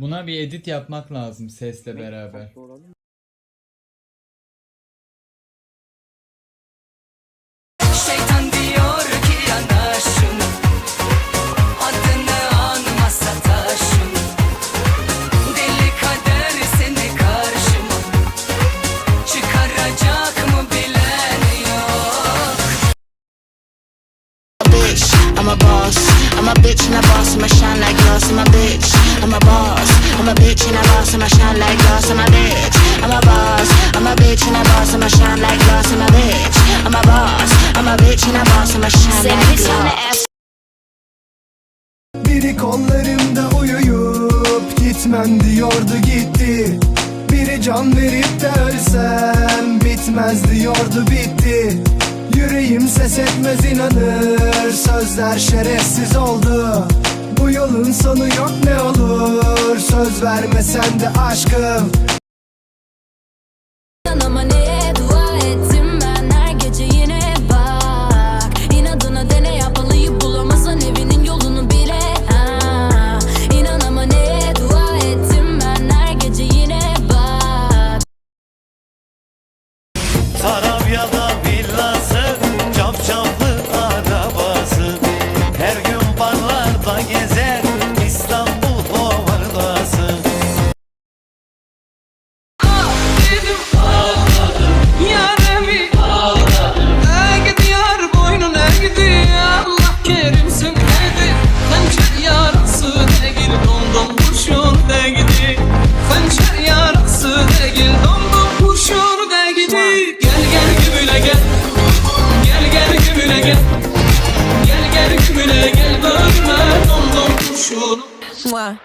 Buna bir edit yapmak lazım sesle beraber. Şeytan diyor ki yana şunu Adını anmasa taşın Deli kader seni karşıma Çıkaracak mı bilen yok bitch, I'm a boss. I'm a bitch and a boss, I'ma shine like glass. I'm a bitch, I'm a boss. I'm a bitch and a boss, I'ma shine like glass. I'm a bitch, I'm a boss. I'm a bitch and a boss, I'ma shine like glass. I'm a bitch, I'm a boss. I'm a bitch and a boss, I'ma shine like glass. Biri kollarımda uyuyup gitmem diyordu gitti Biri can verip de ölsem bitmez diyordu bitti Yüreğim ses etmez inanır sözler şerefsiz oldu Bu yolun sonu yok ne olur söz vermesen de aşkım. Ama neye dua ettim ben? Her gece yine bak. İnadına dene yapmalıyı bulamazsan evinin yolunu bile. Ha. Ama neye dua ettim ben? Her gece yine bak. Tarabya'da villası Cap camlı arabası. Her gün barlarda gez Mwah.